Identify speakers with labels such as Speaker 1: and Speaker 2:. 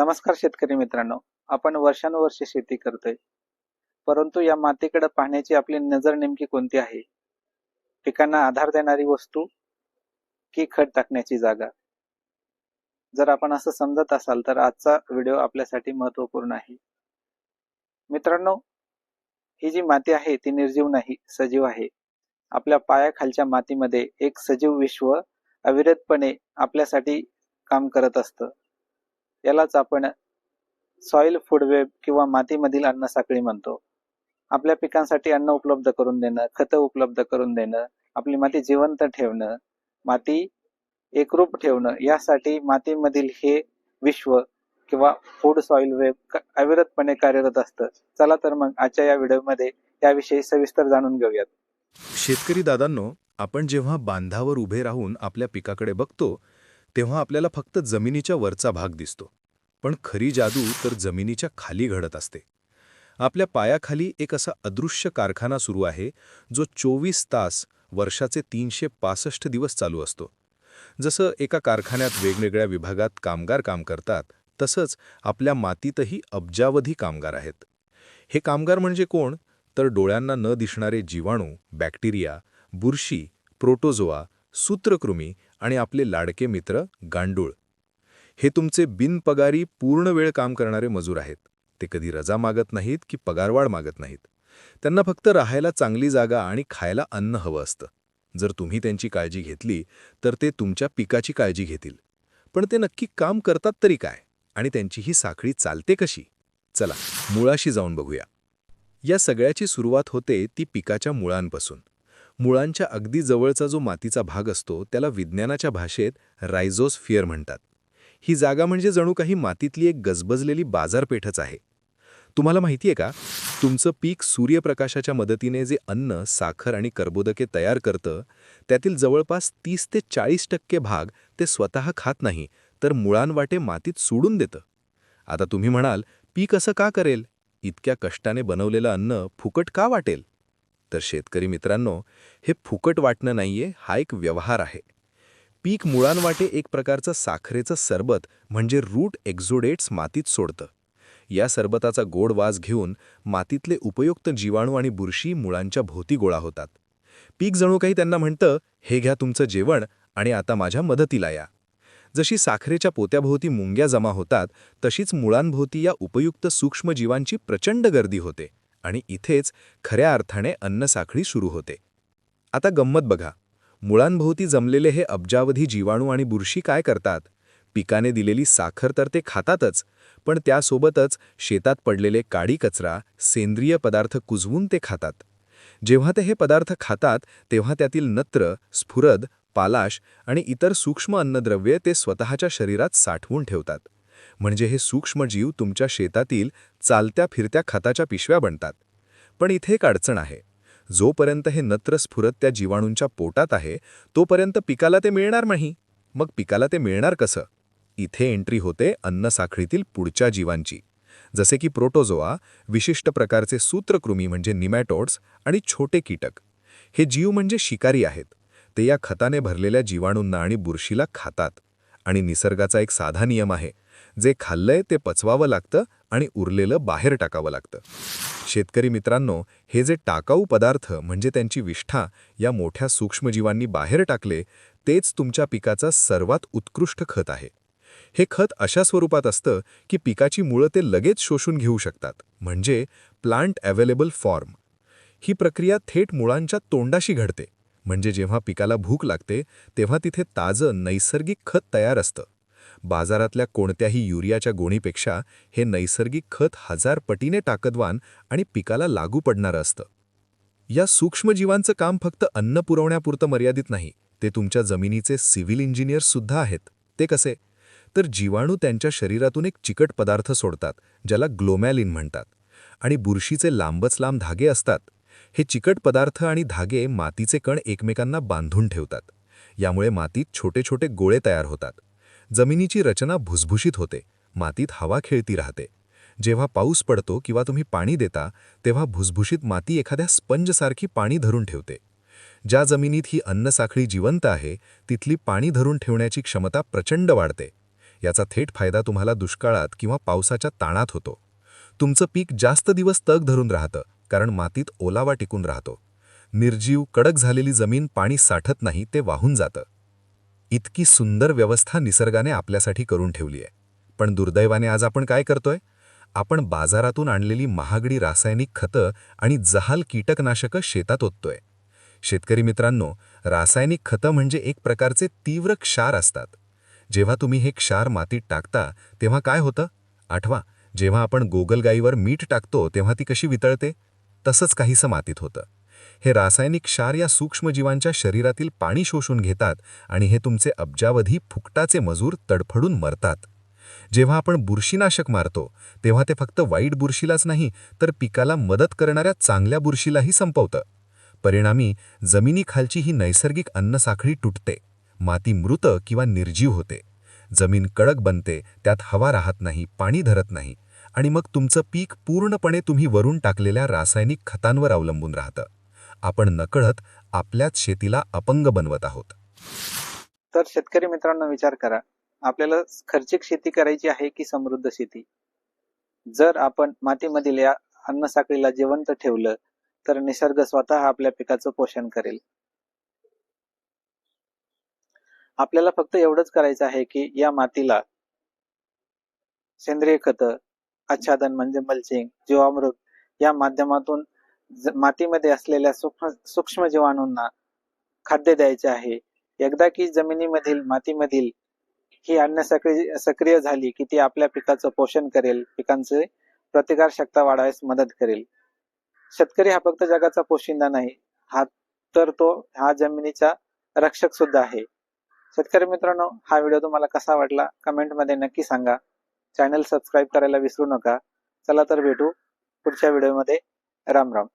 Speaker 1: नमस्कार शेतकरी मित्रांनो. आपण वर्षानुवर्षे शेती करतोय. परंतु या मातीकडे पाहण्याची आपली नजर नेमकी कोणती आहे? पिकांना आधार देणारी वस्तू की खत टाकण्याची जागा? जर आपण असं समजत असाल तर आजचा व्हिडिओ आपल्यासाठी महत्त्वपूर्ण आहे. मित्रांनो ही जी माती आहे ती निर्जीव नाही सजीव आहे. आपल्या पायाखालच्या मातीमध्ये एक सजीव विश्व अविरतपणे आपल्यासाठी काम करत असतं. यालाच आपण सॉइल फूड वेब किंवा मातीमधील अन्न साखळी म्हणतो. आपल्या पिकांसाठी अन्न उपलब्ध करून देणं खतं उपलब्ध करून देणं आपली माती जिवंत ठेवणं माती एकरूप ठेवणं यासाठी मातीमधील हे विश्व किंवा फूड सॉइल वेब अविरतपणे कार्यरत असतं. चला तर मग आजच्या या व्हिडिओमध्ये याविषयी सविस्तर जाणून घेऊयात.
Speaker 2: शेतकरी दादांनो आपण जेव्हा बांधावर उभे राहून आपल्या पिकाकडे बघतो तेव्हा आपल्याला फक्त जमिनीच्या वरचा भाग दिसतो. पण खरी जादू तर जमिनीच्या खाली घडत असते. आपल्या पायाखाली एक असा अदृश्य कारखाना सुरू आहे जो चोवीस तास वर्षाचे तीनशे पासष्ट दिवस चालू असतो. जसं एका कारखान्यात वेगवेगळ्या विभागात कामगार काम करतात तसंच आपल्या मातीतही अब्जावधी कामगार आहेत. हे कामगार म्हणजे कोण? तर डोळ्यांना न दिसणारे जीवाणू बॅक्टेरिया बुरशी प्रोटोझोआ सूत्रकृमी आणि आपले लाडके मित्र गांडूळ. हे तुमचे बिनपगारी पूर्ण वेळ काम करणारे मजूर आहेत. ते कधी रजा मागत नाहीत की पगारवाढ मागत नाहीत. त्यांना फक्त राहायला चांगली जागा आणि खायला अन्न हवं असतं. जर तुम्ही त्यांची काळजी घेतली तर ते तुमच्या पिकाची काळजी घेतील. पण ते नक्की काम करतात तरी काय? आणि त्यांची ही साखळी चालते कशी? चला मुळाशी जाऊन बघूया. या सगळ्याची सुरुवात होते ती पिकाच्या मुळांपासून. मुळांच्या अगदी जवळचा जो मातीचा भाग असतो त्याला विज्ञानाच्या भाषेत रायझोस्फिअर म्हणतात. ही जागा म्हणजे जणू काही मातीतली एक गजबजलेली बाजारपेठच आहे. तुम्हाला माहिती आहे का? तुमचं पीक सूर्यप्रकाशाच्या मदतीने जे अन्न साखर आणि कर्बोदके तयार करतं त्यातील जवळपास तीस ते चाळीस टक्के भाग ते स्वतः खात नाही तर मुळांवाटे मातीत सोडून देतं. आता तुम्ही म्हणाल पीक असं का करेल? इतक्या कष्टाने बनवलेलं अन्न फुकट का वाटेल? तर शेतकरी मित्रांनो हे फुकट वाटणं नाहीये हा एक व्यवहार आहे. पीक मुळांवाटे एक प्रकारचं साखरेचं सरबत म्हणजे रूट एक्झोडेट्स मातीत सोडतं. या सरबताचा गोड वास घेऊन मातीतले उपयुक्त जीवाणू आणि बुरशी मुळांच्या भोवती गोळा होतात. पीक जणू काही त्यांना म्हणतं हे घ्या तुमचं जेवण आणि आता माझ्या मदतीला या. जशी साखरेच्या पोत्याभोवती मुंग्या जमा होतात तशीच मुळांभोवती या उपयुक्त सूक्ष्मजीवांची प्रचंड गर्दी होते. आणि इथेच खऱ्या अर्थाने अन्नसाखळी सुरू होते. आता गंमत बघा. मुळांभोवती जमलेले हे अब्जावधी जीवाणू आणि बुरशी काय करतात? पिकाने दिलेली साखर तर ते खातातच पण त्यासोबतच शेतात पडलेले काडी कचरा सेंद्रिय पदार्थ कुजवून ते खातात. जेव्हा ते हे पदार्थ खातात तेव्हा त्यातील नत्र स्फुरद पालाश आणि इतर सूक्ष्म अन्नद्रव्ये ते स्वतःच्या शरीरात साठवून ठेवतात. म्हणजे हे सूक्ष्मजीव तुमच्या शेतातील चालत्या फिरत्या खताच्या पिशव्या बनतात. पण इथे एक अडचण आहे. जोपर्यंत हे नत्र स्फुरत त्या जीवाणूंच्या पोटात आहे तोपर्यंत पिकाला ते मिळणार नाही. मग पिकाला ते मिळणार कसं? इथे एंट्री होते अन्नसाखळीतील पुढच्या जीवांची. जसे की प्रोटोझोआ विशिष्ट प्रकारचे सूत्रकृमी म्हणजे निमॅटोड्स आणि छोटे कीटक. हे जीव म्हणजे शिकारी आहेत. ते या खताने भरलेल्या जीवाणूंना आणि बुरशीला खातात. आणि निसर्गाचा एक साधा नियम आहे. जे खाल्लंय ते पचवावं लागतं आणि उरलेलं बाहेर टाकावं लागतं. शेतकरी मित्रांनो हे जे टाकाऊ पदार्थ म्हणजे त्यांची विष्ठा या मोठ्या सूक्ष्मजीवांनी बाहेर टाकले तेच तुमच्या पिकाचा सर्वात उत्कृष्ट खत आहे. हे खत अशा स्वरूपात असतं की पिकाची मुळं ते लगेच शोषून घेऊ शकतात म्हणजे प्लांट अवेलेबल फॉर्म. ही प्रक्रिया थेट मुळांच्या तोंडाशी घडते म्हणजे जेव्हा पिकाला भूक लागते तेव्हा तिथे ताजं नैसर्गिक खत तयार असतं. बाजारातल्या कोणत्याही युरियाच्या गोणीपेक्षा हे नैसर्गिक खत हजार पटीने ताकदवान आणि पिकाला लागू पडणारं असतं. या सूक्ष्मजीवांचं काम फक्त अन्न पुरवण्यापुरतं मर्यादित नाही ते तुमच्या जमिनीचे सिव्हिल इंजिनियर्ससुद्धा आहेत. ते कसे? तर जीवाणू त्यांच्या शरीरातून एक चिकट पदार्थ सोडतात ज्याला ग्लोमॅलिन म्हणतात. आणि बुरशीचे लांबच लांब धागे असतात. हे चिकट पदार्थ आणि धागे मातीचे कण एकमेकांना बांधून ठेवतात. यामुळे मातीत छोटे छोटे गोळे तयार होतात. जमिनीची रचना भुसभुशीत होते. मातीत हवा खेळती राहते. जेव्हा पाऊस पडतो किंवा तुम्ही पाणी देता तेव्हा भुसभुशीत माती एखाद्या स्पंजसारखी पाणी धरून ठेवते. ज्या जमिनीत ही अन्नसाखळी जिवंत आहे तिथली पाणी धरून ठेवण्याची क्षमता प्रचंड वाढते. याचा थेट फायदा तुम्हाला दुष्काळात किंवा पावसाच्या ताणात होतो. तुमचं पीक जास्त दिवस तग धरून राहतं कारण मातीत ओलावा टिकून राहतो. निर्जीव कडक झालेली जमीन पाणी साठत नाही ते वाहून जातं. इतकी सुंदर व्यवस्था निसर्गाने आपल्यासाठी करून ठेवली आहे. पण दुर्दैवाने आज आपण काय करतोय? आपण बाजारातून आणलेली महागडी रासायनिक खतं आणि जहाल कीटकनाशकं शेतात ओततोय. शेतकरी मित्रांनो रासायनिक खतं म्हणजे एक प्रकारचे तीव्र क्षार असतात. जेव्हा तुम्ही हे क्षार मातीत टाकता तेव्हा काय होतं? आठवा जेव्हा आपण गोगलगाईवर मीठ टाकतो तेव्हा ती कशी वितळते? तसंच काहीसं मातीत होतं. हे रासायनिक क्षार या सूक्ष्मजीवांच्या शरीरातील पाणी शोषून घेतात आणि हे तुमचे अब्जावधी फुकटाचे मजूर तडफडून मरतात. जेव्हा आपण बुरशीनाशक मारतो तेव्हा ते फक्त वाईट बुरशीलाच नाही तर पिकाला मदत करणाऱ्या चांगल्या बुरशीलाही संपवतं. परिणामी जमिनीखालची ही नैसर्गिक अन्नसाखळी तुटते माती मृत किंवा निर्जीव होते. जमीन कडक बनते त्यात हवा राहत नाही पाणी धरत नाही आणि मग तुमचं पीक पूर्णपणे तुम्ही वरून टाकलेल्या रासायनिक खतांवर अवलंबून राहतं. आपण नकळत आपल्याच शेतीला अपंग बनवत आहोत.
Speaker 1: तर शेतकरी मित्रांनो विचार करा. आपल्याला खर्चिक शेती करायची आहे की समृद्ध शेती? जर आपण मातीमधील या अन्न साखळीला जिवंत ठेवलं तर निसर्ग स्वतः आपल्या पिकाचं पोषण करेल. आपल्याला फक्त एवढंच करायचं आहे की या मातीला सेंद्रिय खत आच्छादन म्हणजे मल्चिंग जीवामृत या माध्यमातून मातीमध्ये असलेल्या सूक्ष्म सूक्ष्म जीवाणूंना खाद्य द्यायचे आहे. एकदा की जमिनीमधील मातीमधील ही अन्न सक्रिय सक्रिय झाली की ती आपल्या पिकाचं पोषण करेल पिकांचे प्रतिकार शक्ता वाढायस मदत करेल. शेतकरी हा फक्त जगाचा पोशिंदा नाही हा तर तो हा जमिनीचा रक्षक सुद्धा आहे. शेतकरी मित्रांनो हा व्हिडिओ तुम्हाला कसा वाटला कमेंटमध्ये नक्की सांगा. चॅनल सबस्क्राईब करायला विसरू नका. चला तर भेटू पुढच्या व्हिडिओमध्ये. राम राम.